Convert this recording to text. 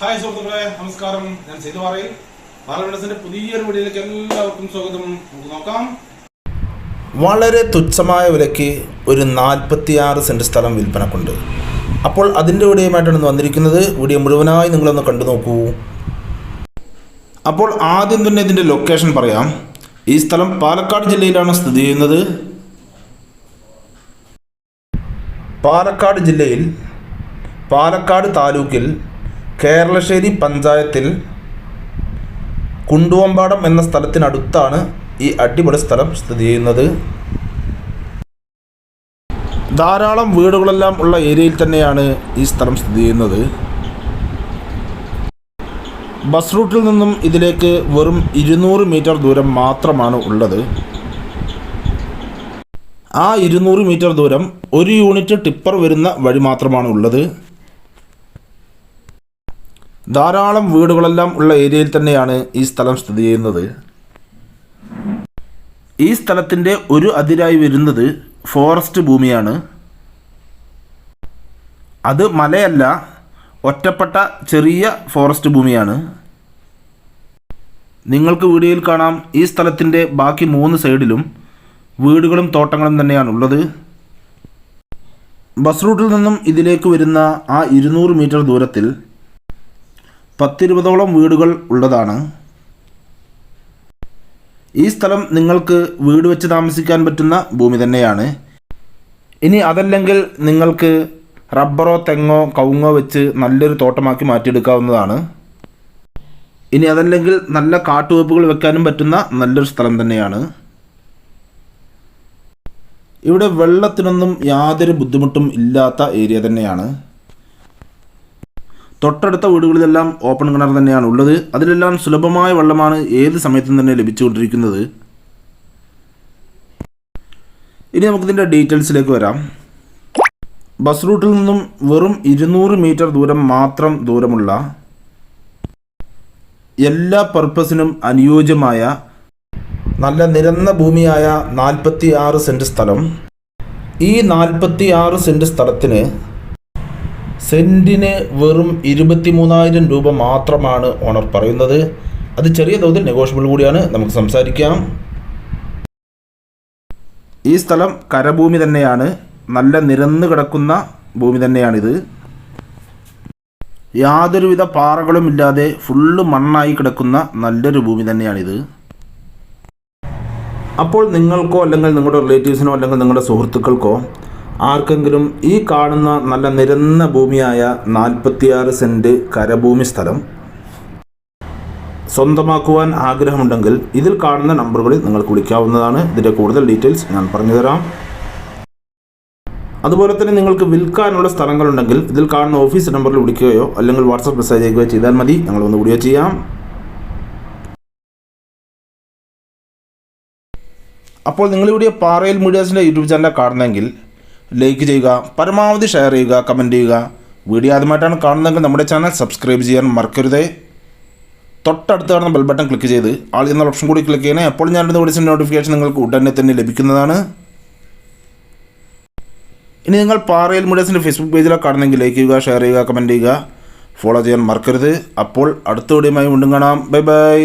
Hi സുഹൃത്തുക്കളെ നമസ്കാരം. ഞാൻ സേതു പറയും ബാലവിടസിന്റെ പുതിയൊരു വീഡിയോയിലേക്ക് എല്ലാവർക്കും സ്വാഗതം. നമുക്ക് നോക്കാം. വളരെ തുച്ഛമായ വിലയ്ക്ക് ഒരു നാൽപ്പത്തിയാറ് സെന്റ് സ്ഥലം വിൽപ്പനക്കുണ്ട്. അപ്പോൾ അതിന്റെ വീഡിയോയുമായിട്ടാണ് വന്നിരിക്കുന്നത്. വീഡിയോ മുഴുവനായി നിങ്ങളൊന്ന് കണ്ടു നോക്കൂ. അപ്പോൾ ആദ്യം തന്നെ ഇതിന്റെ ലൊക്കേഷൻ പറയാം. ഈ സ്ഥലം പാലക്കാട് ജില്ലയിലാണ് സ്ഥിതി ചെയ്യുന്നത്. പാലക്കാട് ജില്ലയിൽ പാലക്കാട് താലൂക്കിൽ കേരളശ്ശേരി പഞ്ചായത്തിൽ കുണ്ടുവമ്പാടം എന്ന സ്ഥലത്തിനടുത്താണ് ഈ അടിപൊളി സ്ഥലം സ്ഥിതി ചെയ്യുന്നത്. ധാരാളം വീടുകളെല്ലാം ഉള്ള ഏരിയയിൽ തന്നെയാണ് ഈ സ്ഥലം സ്ഥിതി ചെയ്യുന്നത്. ബസ് റൂട്ടിൽ നിന്നും ഇതിലേക്ക് വെറും ഇരുന്നൂറ് മീറ്റർ ദൂരം മാത്രമാണ് ഉള്ളത്. ആ ഇരുന്നൂറ് മീറ്റർ ദൂരം ഒരു യൂണിറ്റ് ടിപ്പർ വരുന്ന വഴി മാത്രമാണ് ഉള്ളത്. ധാരാളം വീടുകളെല്ലാം ഉള്ള ഏരിയയിൽ തന്നെയാണ് ഈ സ്ഥലം സ്ഥിതി ചെയ്യുന്നത്. ഈ സ്ഥലത്തിന്റെ ഒരു അതിരായി വരുന്നത് ഫോറസ്റ്റ് ഭൂമിയാണ്. അത് മലയല്ല ഒറ്റപ്പെട്ട ചെറിയ ഫോറസ്റ്റ് ഭൂമിയാണ്. നിങ്ങൾക്ക് വീഡിയോയിൽ കാണാം ഈ സ്ഥലത്തിന്റെ ബാക്കി മൂന്ന് സൈഡിലും വീടുകളും തോട്ടങ്ങളും തന്നെയാണ് ഉള്ളത്. ബസ് റൂട്ടിൽ നിന്നും ഇതിലേക്ക് വരുന്ന ആ ഇരുന്നൂറ് മീറ്റർ ദൂരത്തിൽ പത്തിരുപതോളം വീടുകൾ ഉള്ളതാണ്. ഈ സ്ഥലം നിങ്ങൾക്ക് വീട് വെച്ച് താമസിക്കാൻ പറ്റുന്ന ഭൂമി തന്നെയാണ്. ഇനി അതല്ലെങ്കിൽ നിങ്ങൾക്ക് റബ്ബറോ തെങ്ങോ കവുങ്ങോ വെച്ച് നല്ലൊരു തോട്ടമാക്കി മാറ്റിയെടുക്കാവുന്നതാണ്. ഇനി അതല്ലെങ്കിൽ നല്ല കാട്ടുവെപ്പുകൾ വെക്കാനും പറ്റുന്ന നല്ലൊരു സ്ഥലം തന്നെയാണ്. ഇവിടെ വെള്ളത്തിനൊന്നും യാതൊരു ബുദ്ധിമുട്ടും ഇല്ലാത്ത ഏരിയ തന്നെയാണ്. തൊട്ടടുത്ത വീടുകളിലെല്ലാം ഓപ്പൺ കിണർ തന്നെയാണ് ഉള്ളത് അതിലെല്ലാം സുലഭമായ വെള്ളമാണ് ഏത് സമയത്തും തന്നെ ലഭിച്ചുകൊണ്ടിരിക്കുന്നത്. ഇനി നമുക്കിതിന്റെ ഡീറ്റെയിൽസിലേക്ക് വരാം. ബസ് റൂട്ടിൽ നിന്നും വെറും ഇരുന്നൂറ് മീറ്റർ ദൂരം മാത്രം ദൂരമുള്ള എല്ലാ പർപ്പസിനും അനുയോജ്യമായ നല്ല നിരന്ന ഭൂമിയായ നാൽപ്പത്തി ആറ് സെന്റ് സ്ഥലം. ഈ നാൽപ്പത്തി ആറ് സെന്റ് സ്ഥലത്തിന് സെന്റിന് വെറും ഇരുപത്തി മൂന്നായിരം രൂപ മാത്രമാണ് ഓണർ പറയുന്നത്. അത് ചെറിയ തോതിൽ നെഗോഷ്യബിൾ കൂടിയാണ്. നമുക്ക് സംസാരിക്കാം. ഈ സ്ഥലം കരഭൂമി തന്നെയാണ്. നല്ല നിരന്ന് കിടക്കുന്ന ഭൂമി തന്നെയാണിത്. യാതൊരുവിധ പാറകളും ഇല്ലാതെ ഫുള്ള് മണ്ണായി കിടക്കുന്ന നല്ലൊരു ഭൂമി തന്നെയാണിത്. അപ്പോൾ നിങ്ങൾക്കോ അല്ലെങ്കിൽ നിങ്ങളുടെ റിലേറ്റീവ്സിനോ അല്ലെങ്കിൽ നിങ്ങളുടെ സുഹൃത്തുക്കൾക്കോ ആർക്കെങ്കിലും ഈ കാണുന്ന നല്ല നിരന്ന ഭൂമിയായ നാൽപ്പത്തിയാറ് സെന്റ് കരഭൂമി സ്ഥലം സ്വന്തമാക്കുവാൻ ആഗ്രഹമുണ്ടെങ്കിൽ ഇതിൽ കാണുന്ന നമ്പറുകളിൽ നിങ്ങൾക്ക് വിളിക്കാവുന്നതാണ്. ഇതിന്റെ കൂടുതൽ ഡീറ്റെയിൽസ് ഞാൻ പറഞ്ഞുതരാം. അതുപോലെ തന്നെ നിങ്ങൾക്ക് വിൽക്കാനുള്ള സ്ഥലങ്ങളുണ്ടെങ്കിൽ ഇതിൽ കാണുന്ന ഓഫീസ് നമ്പറിൽ വിളിക്കുകയോ അല്ലെങ്കിൽ വാട്സപ്പ് മെസ്സേജ് അയക്കുകയോ ചെയ്താൽ മതി. ഞങ്ങൾ ഒന്ന് വീഡിയോ ചെയ്യാം. അപ്പോൾ നിങ്ങളിവിടെ പാറയിൽ മീഡിയാസിന്റെ യൂട്യൂബ് ചാനൽ കാണുന്നെങ്കിൽ ലൈക്ക് ചെയ്യുക പരമാവധി ഷെയർ ചെയ്യുക കമന്റ് ചെയ്യുക. വീഡിയോ ആദ്യമായിട്ടാണ് കാണുന്നതെങ്കിൽ നമ്മുടെ ചാനൽ സബ്സ്ക്രൈബ് ചെയ്യാൻ മറക്കരുതേ. തൊട്ടടുത്ത് കാണുന്ന ബെൽ ബട്ടൺ ക്ലിക്ക് ചെയ്ത് ആൾ എന്ന ഓപ്ഷൻ കൂടി ക്ലിക്ക് ചെയ്യണേ. അപ്പോൾ ഞാനിടുന്ന വിളിച്ച നോട്ടിഫിക്കേഷൻ നിങ്ങൾക്ക് ഉടനെ തന്നെ ലഭിക്കുന്നതാണ്. ഇനി നിങ്ങൾ പാറയിൽ മീഡിയസിന്റെ ഫേസ്ബുക്ക് പേജിലോ കാണുന്നെങ്കിൽ ലൈക്ക് ചെയ്യുക ഷെയർ ചെയ്യുക കമന്റ് ചെയ്യുക. ഫോളോ ചെയ്യാൻ മറക്കരുത്. അപ്പോൾ അടുത്ത വീഡിയോയുമായി വീണ്ടും കാണാം. Bye bye